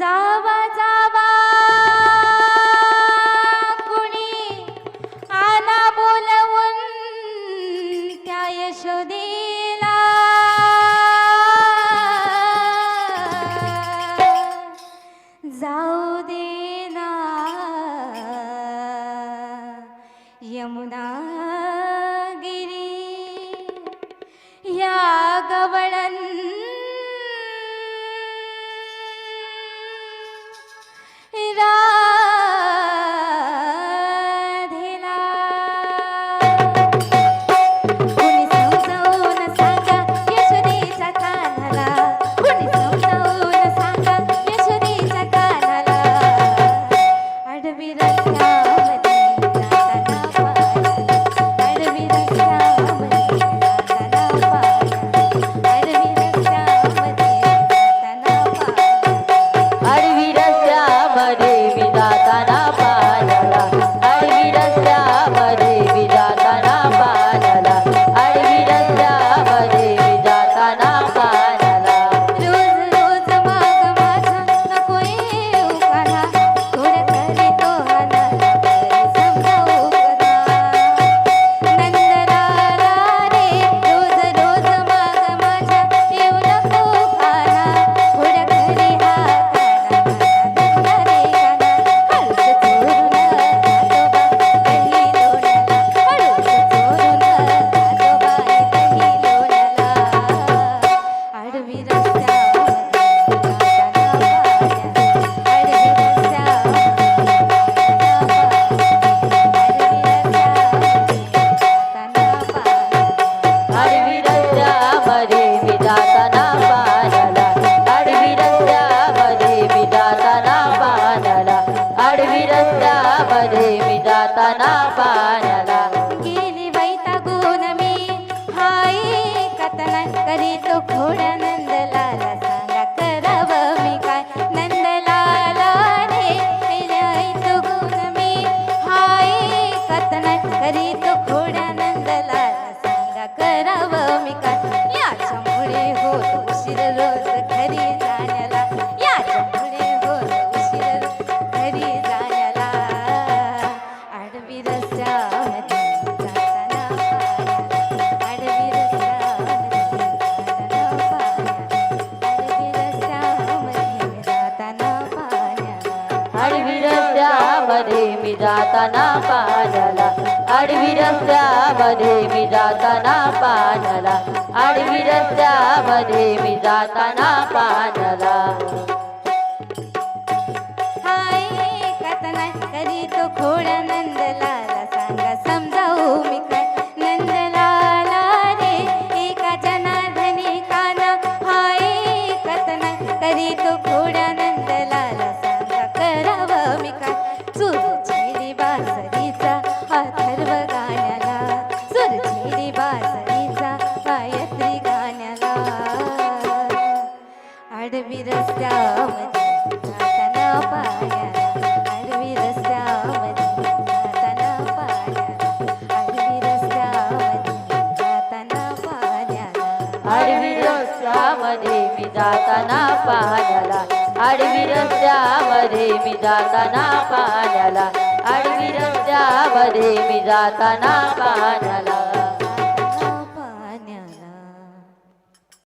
যাবা যাবা। কুনি আনা বলউন কায় সুদিলা যাও দিনা যমুনা कथन करीतो खोड्या नंदला सांगा करावं मी काय? याच्यामुळे होत उशीर रोज घरी जाण्याला. याच्यामुळे होत उशीर घरी जाण्याला. आडवी रस्त्यामध्ये मध्ये मी जाताना पाण्याला आडवी रस्त्यामध्ये मी जाताना पाण्याला. आडवी रस्त्यामध्ये मी जाताना पाण्याला. हाय करी तो खोड्या नंदलाला सांगा समजावू मी काय? नंदलाला रे एका जनार्दनी काना. हाय करी आडवी रस्त्यामध्ये जाताना पाया आडवी रस्त्यामध्ये जाताना पाया आडवी रस्त्यामध्ये जाताना पाया आडवी रस्त्यामध्ये मी जाताना पाण्याला आडवी रस्त्यामध्ये मी जाताना पाण्याला आडवी रस्त्यामध्ये मी जाताना पाण्याला